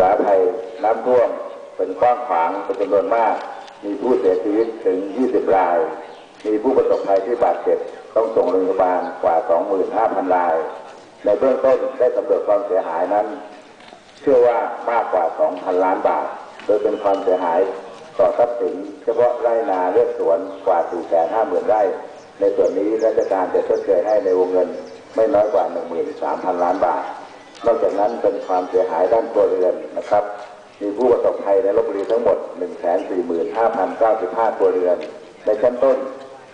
สาภัยน้ำท่วมเป็นกว้างขวางเป็นจำนวนมาก มีผู้เสียชีวิตถึง 20 ราย มีผู้ประสบภัยที่บาดเจ็บต้องส่งโรงพยาบาลกว่า 25,000 ราย ในเบื้องต้นได้สำรวจความเสียหายนั้น เชื่อว่ามากกว่า 2,000 ล้านบาท โดยเป็นความเสียหายต่อทรัพย์สินเฉพาะไร่นาเลือกสวนกว่า 450,000 ไร่ ในส่วนนี้ราชการจะชดเชยให้ในวงเงินไม่น้อยกว่า 13,000 ล้านบาท นอกจากนั้นเป็นความเสียหายด้านครัวเรือนนะครับ มีผู้ประสบภัยในลบบุรีทั้งหมด 145,095ครัวเรือน ในชั้นต้น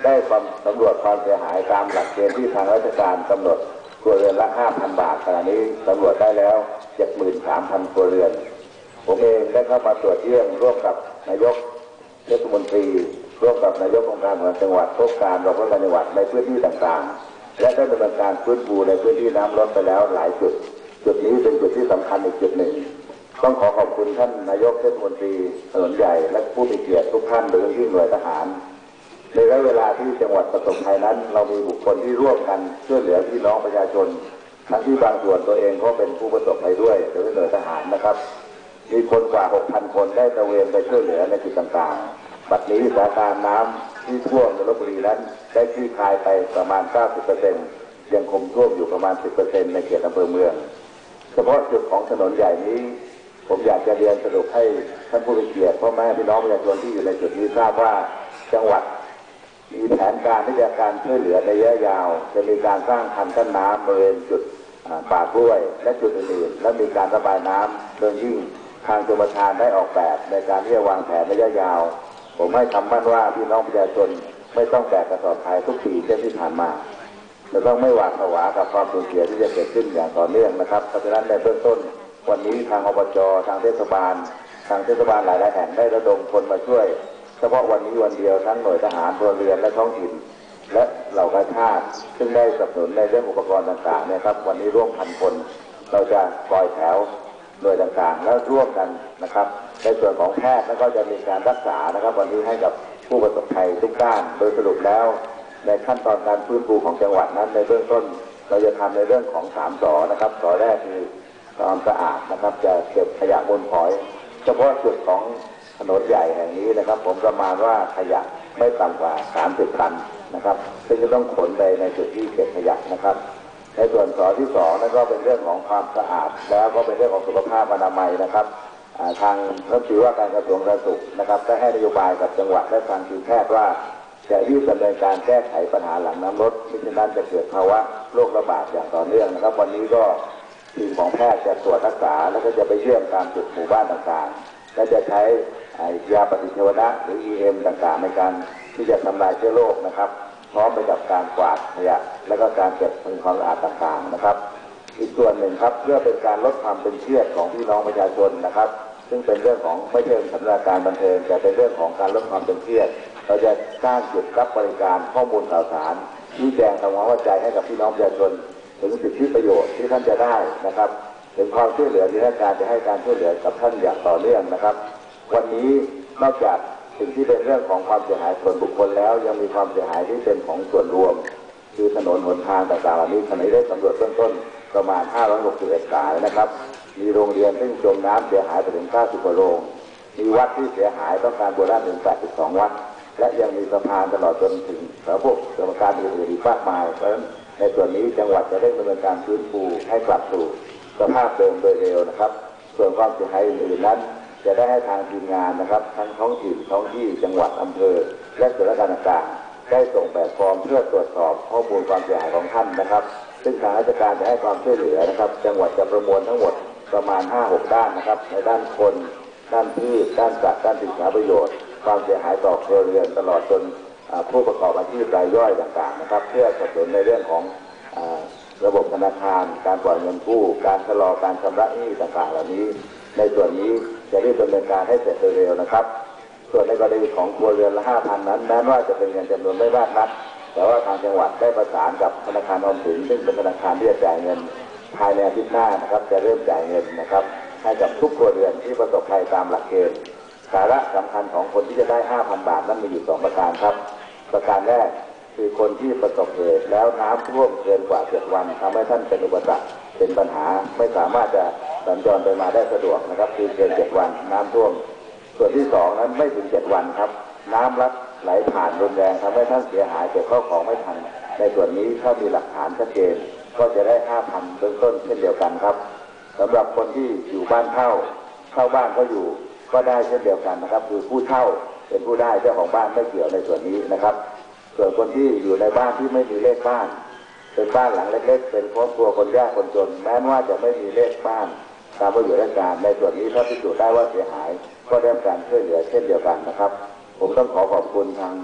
ได้ความสำรวจความเสียหายตามหลักเกณฑ์ที่ทางราชการกำหนดครัวเรือนละ 5,000 บาทขณะนี้สำรวจได้แล้ว 73,000 ครัวเรือน ผมเองได้เข้ามาตรวจเยี่ยมร่วมกับนายกเทศมนตรี ร่วมกับนายกองค์การบริหารจังหวัดโครงการรองผู้การจังหวัดในพื้นที่ต่างๆ และได้ดำเนินการฟื้นฟูในพื้นที่น้ำลดไปแล้วหลายจุด จุดนี้เป็นจุดที่สำคัญอีกจุดหนึ่ง ต้องขอขอบคุณท่านนายกเทศมนตรีถนนใหญ่ และผู้มีเกียรติทุกท่านโดยเฉพาะยิ่หน่วยทหาร ในระยะเวลาที่จังหวัดประสบภัยนั้น เรามีบุคคลที่ร่วมกันช่วยเหลือพี่น้องประชาชน ทั้งที่บางส่วนตัวเองก็เป็นผู้ประสบภัยด้วยโดยหน่วยทหารนะครับ มีคนกว่า 6,000 คนได้ตระเวนไปช่วยเหลือในจุดต่างๆ บัดนี้สถานการณ์น้ำที่ท่วมในลบบุรีนั้น ได้คลี่คลายไปประมาณ 90%ยังคงท่วมอยู่ประมาณ 10%ในเขตอำเภอเมือง เฉพาะจุดของถนนใหญ่นี้ ผมอยากจะเรียนสรุปให้ท่านผู้มีเกียรติพ่อแม่พี่น้องประชาชนที่อยู่ในจุดนี้ทราบว่าจังหวัดมีแผนการที่จะการช่วยเหลือในระยะยาว จะมีการสร้างคันกั้นน้ำบริเวณจุดป่ากล้วย และจุดอื่นๆและมีการระบายน้ำโดยยิ่งทางชมประทานได้ออกแบบในการที่จะวางแผนระยะยาว ผมให้คำมั่นว่าพี่น้องประชาชนไม่ต้องแบกกระสอบทรายทุกปีเช่นที่ผ่านมา จะต้องไม่หวาดผวากับความสูญเสียที่จะเกิดขึ้นอย่างต่อเนื่องนะครับเพราะฉะนั้นในเบื้องต้น วันนี้ทางอบจทางเทศบาล ทางเทศบาลหลายๆแห่งได้ระดมคนมาช่วย เฉพาะวันนี้วันเดียวทั้งหน่วยทหารพลเรือนและท้องถิ่น และเหล่ากาชาติซึ่งได้สนับสนุนในเรื่องอุปกรณ์ต่างๆนะครับ วันนี้ร่วมพันคน เราจะปล่อยแถวหน่วยต่างๆ แล้วร่วมกันนะครับ ในส่วนของแพทย์แล้วก็จะมีการรักษานะครับ วันนี้ให้กับผู้ประสบภัยทุกด้านโดยสรุปแล้ว ในขั้นตอนการฟื้นฟูของจังหวัดนั้น ในเบื้องต้นเราจะทำในเรื่องของสามสอนะครับสอแรกคือความสะอาดนะครับ จะเก็บขยะบนหอย เฉพาะจุดของถนนใหญ่แห่งนี้นะครับ ผมประมาณว่าขยะไม่ต่ำกว่า 30ตันนะครับ ซึ่งจะต้องขนไปในจุดที่เก็บขยะนะครับในส่วนสอที่สองนั่นก็เป็นเรื่องของความสะอาด แล้วก็เป็นเรื่องของสุขภาพอนามัยนะครับทางรัฐมนตรีว่าการกระทรวงสาธารณสุขนะครับได้ให้นโยบายกับจังหวัดและทางทีมแพทย์ว่า จะรีบดำเนินการแก้ไขปัญหาหลังน้ำลดมิฉะนั้นจะเกิดภาวะโรคระบาดอย่างต่อเนื่องนะครับ วันนี้ก็ทีมของแพทย์จะตรวจรักษา แล้วก็จะไปเยี่ยมตามจุดหมู่บ้านต่างๆ และจะใช้ยาปฏิชีวนะหรือ EM ต่างๆ ในการที่จะทำลายเชื้อโรคนะครับ พร้อมไปกับการกวาดขยะและก็การเก็บทำความสะอาดต่างๆนะครับ อีกส่วนหนึ่งครับเพื่อเป็นการลดความเป็นเครียดของพี่น้องประชาชนนะครับ ซึ่งเป็นเรื่องของไม่ใช่สำนักการบันเทิงแต่เป็นเรื่องของการลดความเป็นเครียด เราจะสร้างจุดรับบริการข้อมูลข่าวสารชี้แจงทำความเข้าใจให้กับพี่น้องประชาชนถึงสิทธิประโยชน์ที่ท่านจะได้นะครับ ถึงความช่วยเหลือที่ราชการจะให้การช่วยเหลือกับท่านอย่างต่อเนื่องนะครับ วันนี้นอกจากสิ่งที่เป็นเรื่องของความเสียหายส่วนบุคคลแล้วยังมีความเสียหายที่เป็นของส่วนรวม คือถนนหนทางต่างๆเหล่านี้ขณะนี้ได้สำรวจเบื้องต้นประมาณ 561 สายนะครับ มีโรงเรียนซึ่งจมน้ำเสียหายไปถึง 90กว่าโรง มีวัดที่เสียหายต้องการบูรณะถึง82 วัด และยังมีสะพานตลอดจนถึงสพวกกรรมการอื่นๆอีกมากมาย เพราะฉะนั้นในส่วนนี้จังหวัดจะได้ดำเนินการฟื้นฟูให้กลับสู่สภาพเดิมโดยเร็วนะครับ ส่วนความเสียหายอื่นๆนั้นจะได้ให้ทางทีมงานนะครับทั้งท้องถิ่นท้องที่จังหวัดอำเภอ และส่วนราชการต่างๆได้ส่งแบบฟอร์มเพื่อตรวจสอบข้อมูลความเสียหายของท่านนะครับ ซึ่งทางราชการจะให้ความช่วยเหลือนะครับ จังหวัดจะประมวลทั้งหมด ประมาณ 5-6 ด้านนะครับ ในด้านคน ด้านพืชด้านสัตว์ด้านสินค้าประโยชน์ ความเสียหายต่อครัวเรือนตลอดจนผู้ประกอบอาชีพรายย่อยต่างๆนะครับ เพื่อสนับสนุนในเรื่องของอระบบธนาคาร การปล่อยเงินกู้ การชะลอการชำระหนี้ต่างๆ เหล่านี้ ในส่วนนี้จะรีบดำเนินการให้เสร็จโดยเร็วนะครับ ส่วนในกรณีของครัวเรือนละห้าพันนั้นแม้ว่าจะเป็นเงินจำนวนไม่มากนัก แต่ว่าทางจังหวัดได้ประสานกับธนาคารออมสินซึ่งเป็นธนาคารที่จะจ่ายเงิน ภายในอาทิตย์หน้านะครับจะเริ่มจ่ายเงินนะครับ ให้กับทุกครัวเรือนที่ประสบภัยตามหลักเกณฑ์สาระสำคัญของคนที่จะได้ 5,000 บาทนั้นมีอยู่สองประการครับ ประการแรกคือคนที่ประสบเหตุแล้วน้ำท่วมเกินกว่าเจ็ดวันทำให้ท่านเป็นอุปสรรคเป็นปัญหาไม่สามารถจะสัญจรไปมาได้สะดวกนะครับ คือเกินเจ็ดวันน้ำท่วม ส่วนที่สองนั้นไม่ถึงเจ็ดวันครับ น้ำรัดไหลผ่านรุนแรงทำให้ท่านเสียหายเก็บข้าวของไม่ทัน ในส่วนนี้ถ้ามีหลักฐานชัดเจน ก็จะได้ห้าพันเบื้องต้นเช่นเดียวกันครับสำหรับคนที่อยู่บ้านเช่าเช่าบ้านก็อยู่ ก็ได้เช่นเดียวกันนะครับ คือผู้เช่าเป็นผู้ได้เจ้าของบ้านไม่เกี่ยวในส่วนนี้นะครับ ส่วนคนที่อยู่ในบ้านที่ไม่มีเลขบ้าน เป็นบ้านหลังเล็กๆเป็นครอบครัวคนยากคนจน แม้ว่าจะไม่มีเลขบ้านตามประโยชน์ราชการในส่วนนี้ถ้าพิสูจน์ได้ว่าเสียหาย ก็ได้รับการช่วยเหลือเช่นเดียวกันนะครับ ผมต้องขอขอบคุณทาง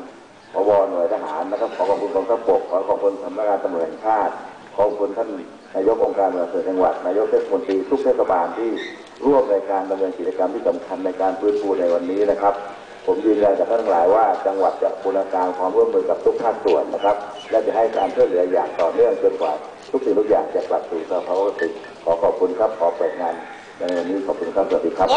พบหน่วยทหารนะครับ ขอขอบคุณกองทัพบกขอขอบคุณสำนักงานตำรวจแห่งชาติ ขอบคุณท่านนายกองค์การบริหารส่วนจังหวัด นายกเทศมนตรีทุกเทศบาลที่ร่วมในการดำเนินกิจกรรมที่สำคัญในการฟื้นฟูในวันนี้นะครับ ผมยืนยันกับท่านทั้งหลายว่าจังหวัดจะบูรณาการความร่วมมือกับทุกภาคส่วนนะครับ และจะให้การช่วยเหลืออย่างต่อเนื่องจนกว่าทุกสิ่งทุกอย่างจะกลับสู่สภาวะปกติขอขอบคุณครับขอเปิดงานในวันนี้ขอบคุณครับสวัสดีครับ